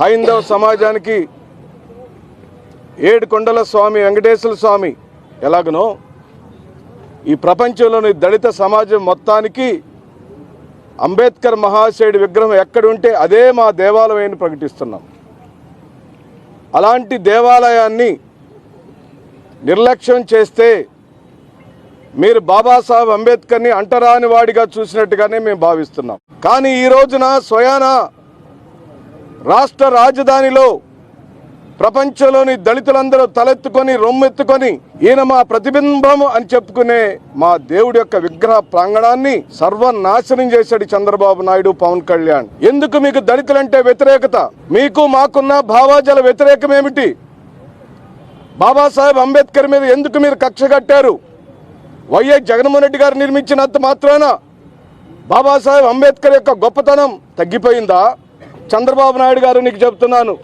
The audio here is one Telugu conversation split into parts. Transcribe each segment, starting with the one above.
హైందవ సమాజానికి ఏడుకొండల స్వామి వెంకటేశ్వర స్వామి ఎలాగనో ఈ ప్రపంచంలోని దళిత సమాజం మొత్తానికి అంబేద్కర్ మహాశయుడి విగ్రహం ఎక్కడ ఉంటే అదే మా దేవాలయం ప్రకటిస్తున్నాం. అలాంటి దేవాలయాన్ని నిర్లక్ష్యం చేస్తే మీరు బాబాసాహెబ్ అంబేద్కర్ని అంటరాని వాడిగా చూసినట్టుగానే మేము భావిస్తున్నాం. కానీ ఈ రోజున స్వయాన రాష్ట్ర రాజధానిలో ప్రపంచంలోని దళితులందరూ తలెత్తుకొని రొమ్మెత్తుకొని ఈయన మా ప్రతిబింబం అని చెప్పుకునే మా దేవుడి యొక్క విగ్రహ ప్రాంగణాన్ని సర్వనాశనం చేశాడు చంద్రబాబు నాయుడు పవన్ కళ్యాణ్. ఎందుకు మీకు దళితులంటే వ్యతిరేకత? మీకు మాకున్న భావాజల వ్యతిరేకం ఏమిటి? బాబాసాహెబ్ అంబేద్కర్ మీద ఎందుకు మీరు కక్ష కట్టారు? వైఎస్ జగన్మోహన్ రెడ్డి గారు నిర్మించినంత మాత్రాన బాబాసాహెబ్ అంబేద్కర్ యొక్క గొప్పతనం తగ్గిపోయిందా? చంద్రబాబు నాయుడు గారు నీకు చెప్తున్నాను.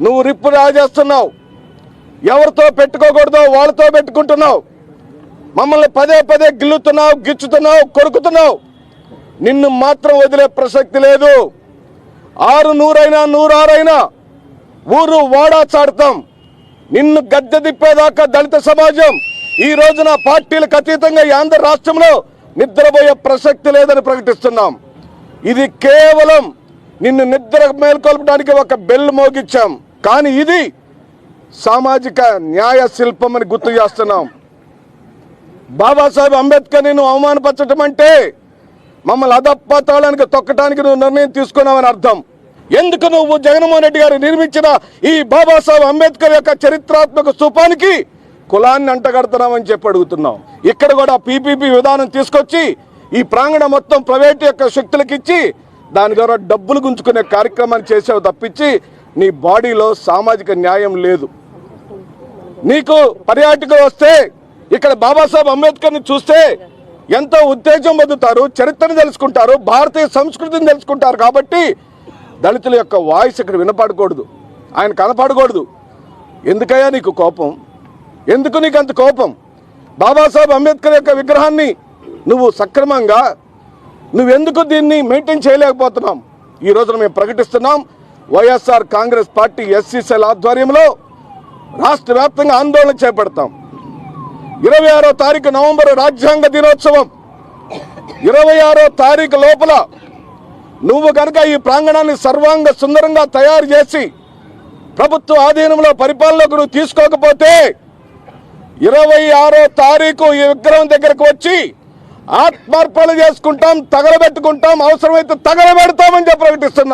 నువ్వు రిప్పు రాజేస్తున్నావు. ఎవరితో పెట్టుకోకూడదో వాళ్ళతో పెట్టుకుంటున్నావు. మమ్మల్ని పదే పదే గిల్లుతున్నావు గిచ్చుతున్నావు కొరుకుతున్నావు. నిన్ను మాత్రం వదిలే ప్రసక్తి లేదు. ఆరు నూరైనా నూరారైనా ఊరు వాడా చాడతాం. నిన్ను గద్దె దిప్పేదాకా దళిత సమాజం. ఈ రోజున పార్టీలకు అతీతంగా ఈ ఆంధ్ర రాష్ట్రంలో నిద్రపోయే ప్రసక్తి లేదని ప్రకటిస్తున్నాం. ఇది కేవలం నిన్ను నిద్ర మేల్కొల్పడానికి ఒక బెల్ మోగించాం కానీ ఇది సామాజిక న్యాయ శిల్పం అని గుర్తు చేస్తున్నాం. బాబాసాహెబ్ అంబేద్కర్ నువ్వు అవమానపరచడం అంటే మమ్మల్ని అధపాతాళానికి తొక్కటానికి నువ్వు నిర్ణయం తీసుకున్నావని అర్థం. ఎందుకు నువ్వు జగన్మోహన్ రెడ్డి గారు నిర్మించిన ఈ బాబాసాహెబ్ అంబేద్కర్ యొక్క చరిత్రాత్మక స్థూపానికి కులాన్ని అంటగడుతున్నామని చెప్పి అడుగుతున్నాం. ఇక్కడ కూడా పీపీపీ విధానం తీసుకొచ్చి ఈ ప్రాంగణం మొత్తం ప్రైవేట్ యొక్క శక్తులకు ఇచ్చి దాని ద్వారా డబ్బులు గుంజుకునే కార్యక్రమాన్ని చేసావు తప్పించి నీ బాడీలో సామాజిక న్యాయం లేదు. నీకు పర్యాటకులు వస్తే ఇక్కడ బాబాసాహెబ్ అంబేద్కర్ని చూస్తే ఎంతో ఉత్తేజం పొందుతారు చరిత్రను తెలుసుకుంటారు భారతీయ సంస్కృతిని తెలుసుకుంటారు కాబట్టి దళితుల యొక్క వాయిస్ ఇక్కడ వినపడకూడదు. ఆయన కనపడకూడదు. ఎందుకయ్యా నీకు కోపం? ఎందుకు నీకు అంత కోపం? బాబాసాహెబ్ అంబేద్కర్ యొక్క విగ్రహాన్ని నువ్వు సక్రమంగా నువ్వెందుకు దీన్ని మెయింటైన్ చేయలేకపోతున్నాం? ఈ రోజున మేము ప్రకటిస్తున్నాం వైఎస్ఆర్ కాంగ్రెస్ పార్టీ ఎస్సీసీఎల్ ఆధ్వర్యంలో రాష్ట్ర వ్యాప్తంగా ఆందోళన చేపడతాం. ఇరవై ఆరో తారీఖు నవంబర్ రాజ్యాంగ దినోత్సవం. ఇరవై ఆరో తారీఖు లోపల నువ్వు కనుక ఈ ప్రాంగణాన్ని సర్వాంగ సుందరంగా తయారు చేసి ప్రభుత్వ ఆధీనంలో పరిపాలనకు నువ్వు తీసుకోకపోతే ఇరవై ఆరో తారీఖు ఈ విగ్రహం దగ్గరకు వచ్చి ఆత్మార్పణ చేసుకుంటాం తగలబెట్టుకుంటాం అవసరమైతే తగలబెడతామని చెప్పి ప్రకటిస్తున్నా.